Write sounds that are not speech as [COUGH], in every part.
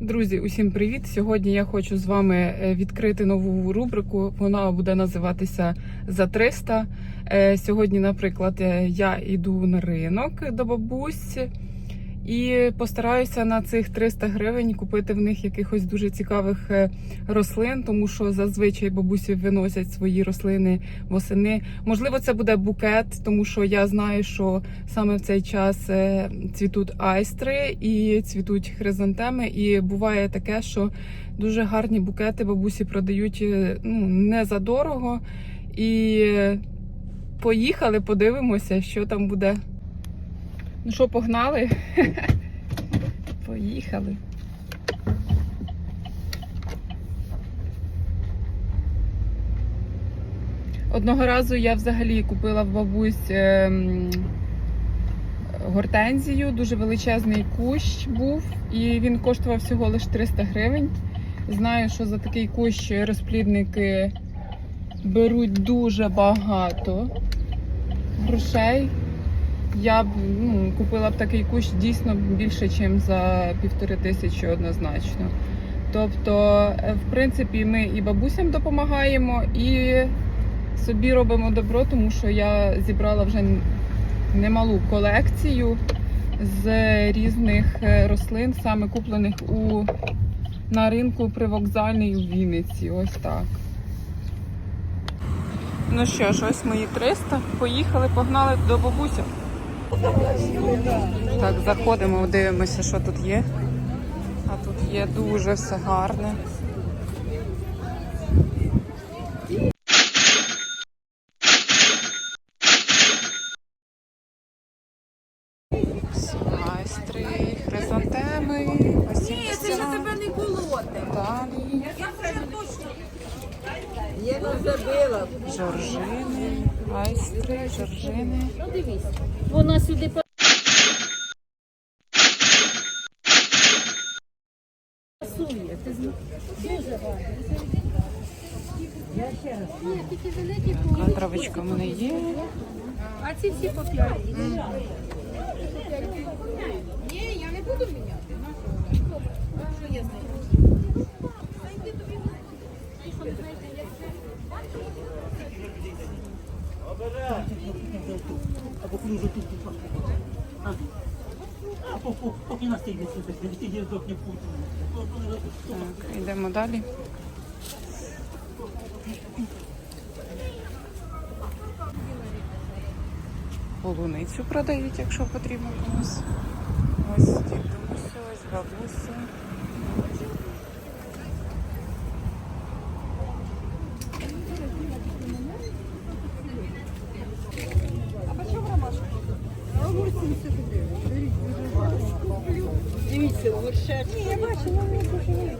Друзі, усім привіт! Сьогодні я хочу з вами е, відкрити нову рубрику. Вона буде називатися за 300. Е, Сьогодні, наприклад, е, я йду на ринок до бабусь і постараюся на цих 300 гривень купити в них якихось дуже цікавих е, рослин, тому що зазвичай бабусі виносять свої рослини восени. Можливо, це буде букет, тому що я знаю, що саме в цей час е, цвітуть айстри і цвітуть хризантеми. І буває таке, що дуже гарні букети бабусі продають е, ну, не за дорого. І поїхали, подивимося, що там буде. Ну що, погнали? [LAUGHS] Поїхали. Одного разу я взагалі купила в бабусь ем, гортензію, дуже величезний кущ був, і він коштував всього лише 300 гривень. Знаю, що за такий кущ розплідники беруть дуже багато грошей. Я б ну, купила б такий кущ дійсно більше, ніж за півтори тисячі однозначно. Тобто, е, в принципі, ми і бабусям допомагаємо, і собі робимо добро, тому що я зібрала вже немалу колекцію з різних е, рослин, саме куплених у, на ринку привокзальний у Вінниці. Ось так. Ну що ж, ось мої 300. Поїхали, погнали до бабуся. Так, заходимо, дивимося, що тут є. А тут є дуже все гарне. Айстри, хризантеми, Ні, це ж тебе не було. те. далі, Я вже точно. Я не забила. Жоржини, айстри, жоржини. Ну дивись. Вона сюди по- пасує. Ти Дуже гарно. Травичка в мене є. А ці всі по п'ять. Ні, я не буду міняти. Що я знаю? Або плюжу тут поки настигне сюди, здохне путь. Так, йдемо далі. Полуницю продають, якщо потрібно комусь. Ось дідуся, ось бабуся. Ні, я бачу, ну не дуже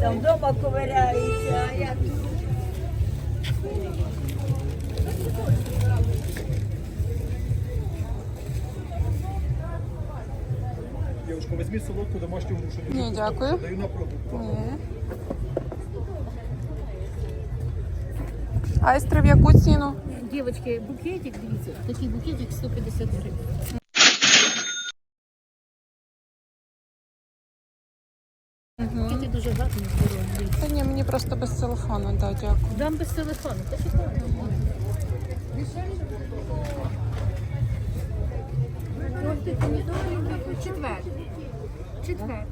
Там вдома ковиряється, а як Девушка, возьми солодку домашнюю грушу. Ні, дякую. Даю на пробу. Ні. Айстри в яку ціну? Девочки, букетик, дивіться, такий букетик 150 гривень. Дуже. Та ні, мені просто без телефону, да, дякую. Дам без телефону, та шикарно. четвер. Четвер.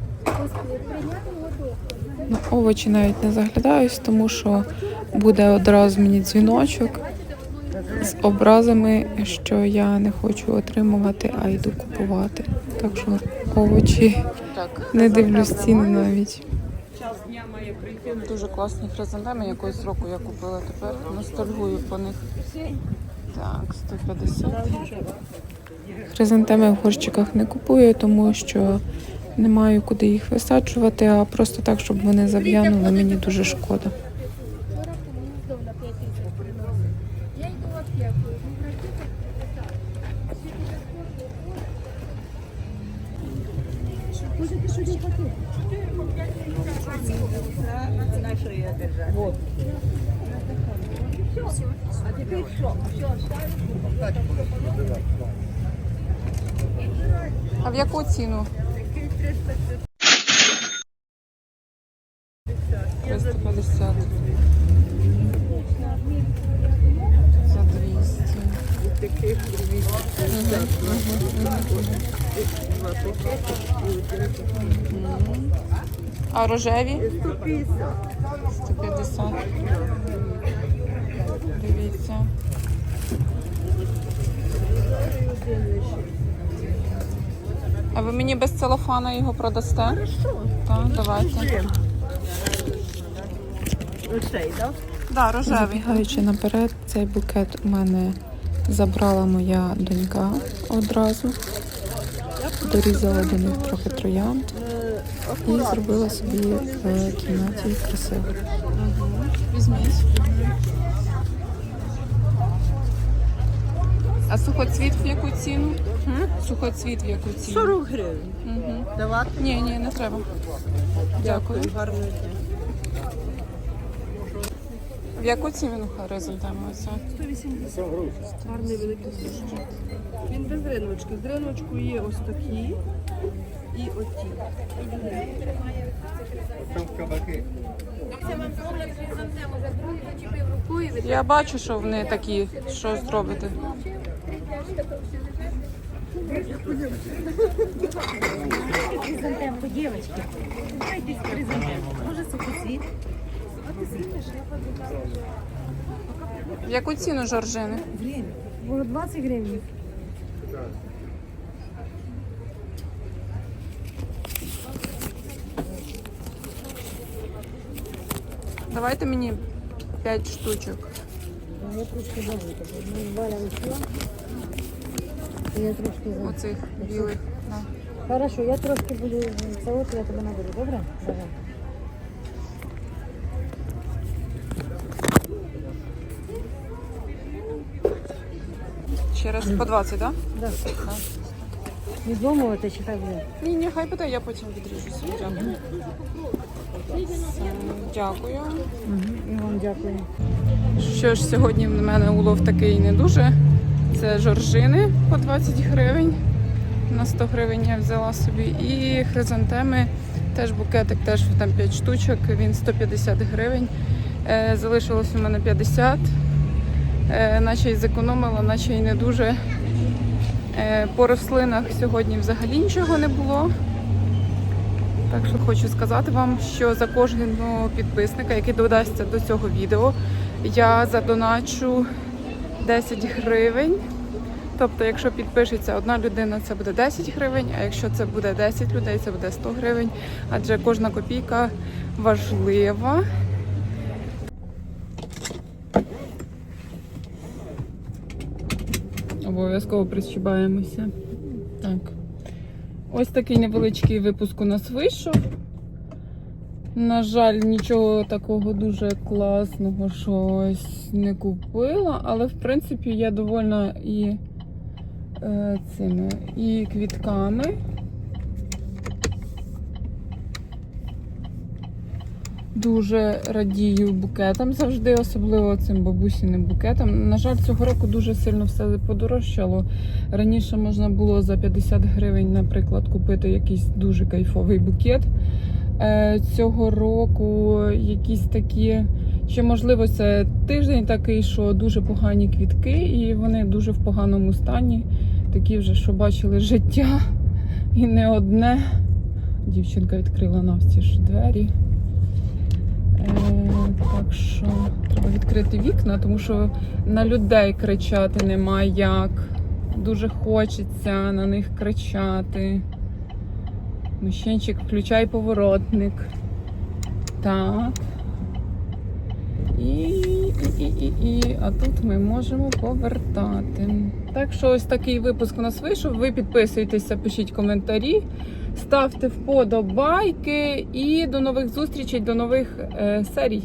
Ну, овочі навіть не заглядаюсь, тому що буде одразу мені дзвіночок з образами, що я не хочу отримувати, а йду купувати. Так що овочі не дивлюсь ціни навіть. Дуже класні хризантеми, якогось року я купила тепер. Ностальгую по них. Так, 150. Хризантеми в горщиках не купую, тому що не маю куди їх висаджувати, а просто так, щоб вони зав'янули, мені дуже шкода. Вот. А тепер що? Що, ставиш? А в яку ціну? 350. За 200. Мгм. А рожеві? 150. Дивіться. А ви мені без целофана його продасте? Хорошо. Так, давайте. Оцей, так? Да, рожевий. Забігаючи наперед, цей букет у мене забрала моя донька одразу. Дорізала до них трохи троянд і зробила собі в кімнаті красиво. Візьміть. А сухоцвіт в яку ціну? Сухоцвіт в яку ціну? 40 гривень. Угу. Давати? Ні, ні, не треба. Дякую. Гарного дня. В яку ціну хризантема оця? 180. Гарний великий сушок. Він без риночки. З риночку є ось такі і оті. Кабаки. Я бачу, що вони такі, що зробити. Хризантемку, девочки. Дайте хризантемку. Може сухоцвіт? В яку ціну жоржини? Може 20 гривень? Давайте мені 5 штучок. Я трошки забуду. Ми Валя вийшла. Я трошки забуду. Оцих білих. Да. Хорошо, я трошки буду це я тебе наберу, добре? Давай. Ще раз по 20, так? Да. Відломувати чи так буде? Да? Ні, ні, хай буде, я потім відріжу собі. Дякую. Дякую. І вам дякую. Що ж, сьогодні в мене улов такий не дуже. Це жоржини по 20 гривень. На 100 гривень я взяла собі. І хризантеми, теж букетик, теж там 5 штучок, він 150 гривень. Е, залишилось у мене 50. Е, наче й зекономила, наче й не дуже. Е, по рослинах сьогодні взагалі нічого не було. Так що хочу сказати вам, що за кожного підписника, який додасться до цього відео, я задоначу 10 гривень. Тобто, якщо підпишеться одна людина, це буде 10 гривень, а якщо це буде 10 людей, це буде 100 гривень. Адже кожна копійка важлива. Обов'язково прищибаємося. Так. Ось такий невеличкий випуск у нас вийшов. На жаль, нічого такого дуже класного щось не купила, але в принципі я довольна і цими і квітками. Дуже радію букетам завжди, особливо цим бабусіним букетам. На жаль, цього року дуже сильно все подорожчало. Раніше можна було за 50 гривень, наприклад, купити якийсь дуже кайфовий букет. Е, Цього року якісь такі, чи можливо це тиждень такий, що дуже погані квітки, і вони дуже в поганому стані. Такі вже, що бачили життя і не одне. Дівчинка відкрила навстіж двері. Е, так що треба відкрити вікна, тому що на людей кричати нема як. Дуже хочеться на них кричати. Мужчинчик, включай поворотник. Так. І, і, і, і, і. А тут ми можемо повертати. Так що ось такий випуск у нас вийшов. Ви підписуйтеся, пишіть коментарі, ставте вподобайки і до нових зустрічей, до нових е, серій.